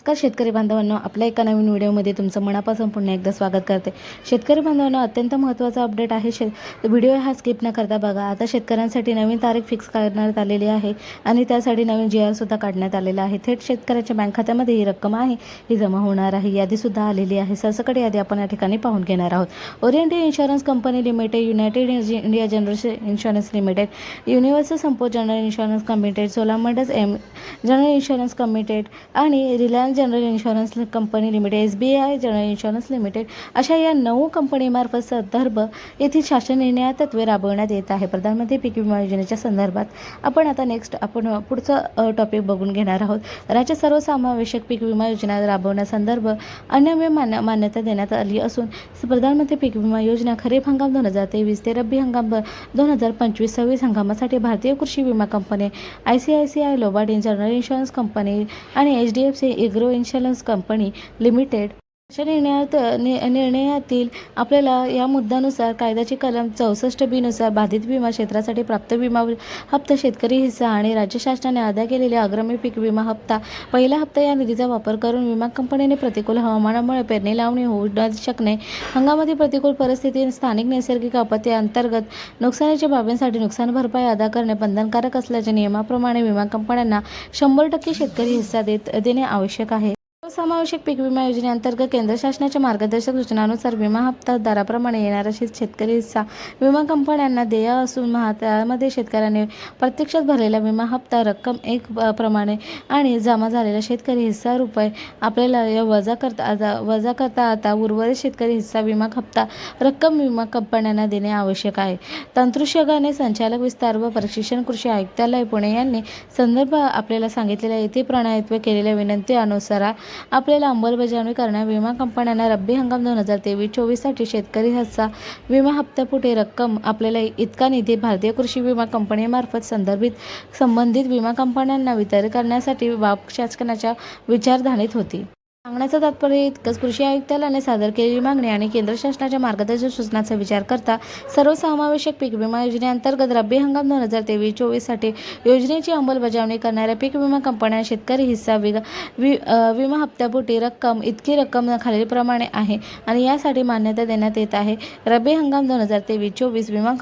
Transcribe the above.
नमस्कार शेतकरी बांधवांनो आपल्या एका नवीन व्हिडिओमध्ये तुमचं मनापासून पुन्हा एकदा स्वागत करते. शेतकरी बांधवांनो अत्यंत महत्त्वाचा अपडेट आहे शे व्हिडिओ हा स्किप न करता बघा. आता शेतकऱ्यांसाठी नवीन तारीख फिक्स करण्यात आलेली आहे आणि त्यासाठी नवीन जी आरसुद्धा काढण्यात आलेला आहे. थेट शेतकऱ्याच्या बँक खात्यामध्ये ही रक्कम आहे ही जमा होणार आहे. यादीसुद्धा आलेली आहे. सरसकट यादी आपण या ठिकाणी पाहून घेणार आहोत. Oriental Insurance Company Limited United India General Insurance Limited Universal Sompo General Insurance committed Cholamandalam M General Insurance committed आणि Reliance General Insurance Company Limited S B I General Insurance Limited अशा या नऊ कंपनीमार्फत संदर्भ येथील शासन निर्णया तत्वे राबवण्यात येत आहे. प्रधानमंत्री पीक विमा योजनेच्या संदर्भात आपण आता नेक्स्ट आपण पुढचं टॉपिक बघून घेणार आहोत. राज्य सर्वसमावेशक पीक विमा योजना राबवण्यासंदर्भ अन्य मान्य मान्यता देण्यात आली असून प्रधानमंत्री पीक विमा योजना खरीप हंगाम दोन हजार तेवीस ते रब्बी हंगाम दोन हजार पंचवीस सव्वीस हंगामासाठी भारतीय कृषी विमा company I C I C I Lombard General Insurance Company आणि एच डी एफ सी एग्रो इन्शुरन्स कंपनी लिमिटेड अशा निर्णयात नि निर्णयातील आपल्याला या मुद्द्यानुसार कायद्याची कलम चौसष्ट बीनुसार बाधित विमा क्षेत्रासाठी प्राप्त विमा हप्ता शेतकरी हिस्सा आणि राज्य शासनाने अदा केलेल्या अग्रमी पीक विमा हप्ता. पहिला हप्ता या निधीचा वापर करून विमा कंपनीने प्रतिकूल हवामानामुळे पेरणी लावणी होऊ न शकणे हंगामातील प्रतिकूल परिस्थिती स्थानिक नैसर्गिक आपत्ती अंतर्गत नुकसानीच्या बाबींसाठी नुकसान भरपाई अदा करणे बंधनकारक असल्याच्या नियमाप्रमाणे विमा कंपन्यांना शंभर टक्के शेतकरी हिस्सा देत देणे आवश्यक आहे. समावेशक पीक विमा योजनेअंतर्गत केंद्र शासनाच्या मार्गदर्शक सूचनानुसार विमा हप्ता दराप्रमाणे येणारा शेत शेतकरी हिस्सा विमा कंपन्यांना देय असून महा त्यामध्ये शेतकऱ्याने प्रत्यक्षात भरलेला विमा हप्ता रक्कम एक प्रमाणे आणि जमा झालेला शेतकरी हिस्सा रुपये आपल्याला या वजा करता वजा करता आता उर्वरित शेतकरी हिस्सा विमा हप्ता रक्कम विमा कंपन्यांना देणे आवश्यक आहे. तंत्रुषगाने संचालक विस्तार व प्रशिक्षण कृषी आयुक्तालय पुणे यांनी संदर्भ आपल्याला सांगितलेल्या येथे प्रणायत्व केलेल्या विनंतीनुसार आपल्याला अंमलबजावणी करण्या विमा कंपन्यांना रब्बी हंगाम दोन हजार तेवीस चोवीससाठी शेतकरी हस्ता विमा हप्त्यापुढे रक्कम आपल्याला इतका निधी भारतीय कृषी विमा कंपनीमार्फत संदर्भित संबंधित विमा कंपन्यांना वितरित करण्यासाठी बाब शासनाच्या विचारधानीत होती. सांगण्याचं तात्पर्य इतकंच. कृषी आयुक्तालयाने सादर केलेली मागणी आणि केंद्र शासनाच्या मार्गदर्शक सूचनांचा विचार करता सर्वसमावेशक पीक विमा योजनेअंतर्गत रब्बी हंगाम दोन हजार तेवीस चोवीससाठी योजनेची अंमलबजावणी करणाऱ्या पीक विमा कंपन्या शेतकरी हिस्सा विगा वि विमा हप्त्यापोटी रक्कम इतकी रक्कम खालीलप्रमाणे आहे आणि यासाठी मान्यता देण्यात येत आहे. रब्बी हंगाम दोन हजार तेवीस चोवीस विमा